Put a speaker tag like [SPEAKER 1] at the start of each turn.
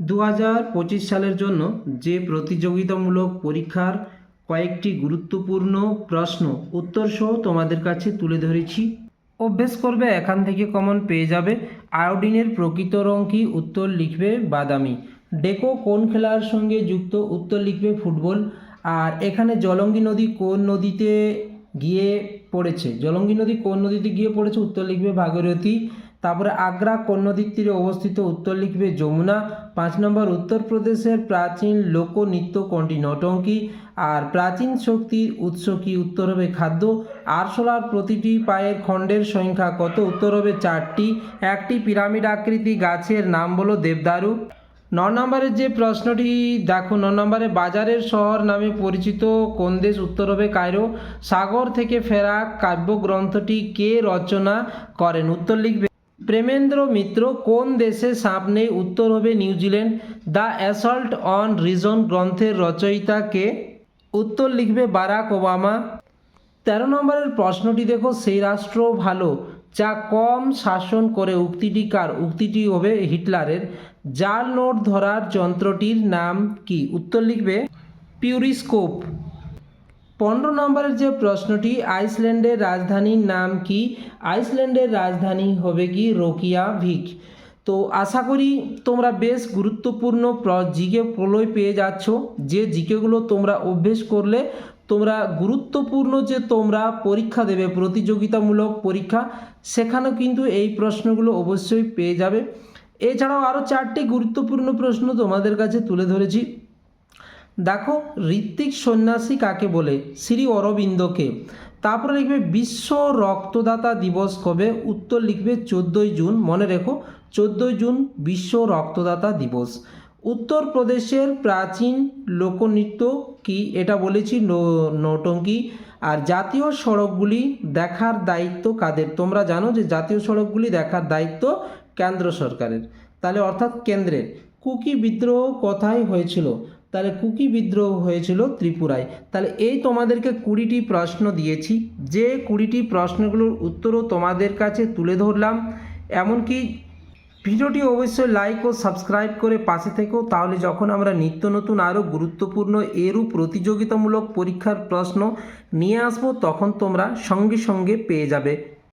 [SPEAKER 1] দু হাজার পঁচিশ সালের জন্য যে প্রতিযোগিতামূলক পরীক্ষার কয়েকটি গুরুত্বপূর্ণ প্রশ্ন উত্তর সহ তোমাদের কাছে তুলে ধরেছি। অভ্যেস করবে, এখান থেকে কমন পেয়ে যাবে। আয়োডিনের প্রকৃত রং কি? উত্তর লিখবে বাদামি। ডেকো কোন খেলার সঙ্গে যুক্ত? উত্তর লিখবে ফুটবল। আর এখানে জলঙ্গি নদী কোন নদীতে গিয়ে পড়েছে? জলঙ্গি নদী কোন নদীতে গিয়ে পড়েছে? উত্তর লিখবে ভাগীরথী। তারপরে আগ্রা কোন নদীর তীরে অবস্থিত উত্তর লিখবে যমুনা। পাঁচ নম্বর উত্তরপ্রদেশের প্রাচীন লোকনৃত্য কোনটি? নটঙ্কি। আর প্রাচীন শক্তির উৎস কি? উত্তর হবে খাদ্য। আরশোলার প্রতিটি পায়ের খণ্ডের সংখ্যা কত? উত্তর হবে চারটি। একটি পিরামিড আকৃতি গাছের নাম বলো দেবদারু। ন নম্বরের যে প্রশ্নটি, দেখো, ন নম্বরে বাজারের শহর নামে পরিচিত কোন দেশ? উত্তর হবে কায়রো। সাগর থেকে ফেরা কাব্যগ্রন্থটি কে রচনা করেন? উত্তর লিখবে প্রেমেন্দ্র মিত্র, কোন দেশে সাপ নেই? উত্তর হবে New Zealand the assault on reason গ্রন্থের রচয়িতা কে? উত্তর লিখবে বারাক ওবামা। তেরো নম্বরের প্রশ্নটি দেখো, সেই রাষ্ট্র ভালো যা কম শাসন করে। উক্তিটি কার? উক্তিটি হবে হিটলারের। জাল নোট ধরার যন্ত্রটির নাম কি? উত্তর লিখবে পিউরিস্কোপ। পনেরো নম্বরের যে প্রশ্নটি, আইসল্যান্ডের রাজধানীর নাম কি? আইসল্যান্ডের রাজধানী হবে কি রোকিয়া ভিক? তো আশা করি তোমরা বেশ গুরুত্বপূর্ণ প্র- জিকে প্রলয় পেয়ে যাচ্ছ। যে জিকেগুলো তোমরা অভ্যেস করলে, তোমরা গুরুত্বপূর্ণ যে তোমরা পরীক্ষা দেবে, প্রতিযোগিতামূলক পরীক্ষা, সেখানেও কিন্তু এই প্রশ্নগুলো অবশ্যই পেয়ে যাবে। এছাড়াও আরও চারটি গুরুত্বপূর্ণ প্রশ্ন তোমাদের কাছে তুলে ধরেছি। দেখো, ঋত্বিক সন্ন্যাসী কাকে বলে? শ্রী অরবিন্দকে। তারপরে লিখবে, বিশ্ব রক্তদাতা দিবস কবে? উত্তর লিখবে, চোদ্দোই জুন। মনে রেখো, চোদ্দোই জুন, বিশ্ব রক্তদাতা দিবস। উত্তরপ্রদেশের প্রাচীন লোকনৃত্য কি? এটা বলেছি নৌটঙ্কি। আর জাতীয় সড়কগুলি দেখার দায়িত্ব কাদের? তোমরা জানো যে জাতীয় সড়কগুলি দেখার দায়িত্ব কেন্দ্র সরকারের। তাহলে অর্থাৎ কেন্দ্রের। কুকি বিদ্রোহ কোথায় হয়েছিল। তাহলে কুকি বিদ্রোহ হয়েছিল ত্রিপুরায়। তাহলে এই তোমাদেরকে কুড়িটি প্রশ্ন দিয়েছি। যে কুড়িটি প্রশ্নগুলোর উত্তরও তোমাদের কাছে তুলে ধরলাম। এমনকি ভিডিওটি অবশ্যই লাইক ও সাবস্ক্রাইব করে পাশে থেকেও তাহলে যখন আমরা নিত্য নতুন আরও গুরুত্বপূর্ণ এরূপ প্রতিযোগিতামূলক পরীক্ষার প্রশ্ন নিয়ে আসব, তখন তোমরা সঙ্গে সঙ্গে পেয়ে যাবে।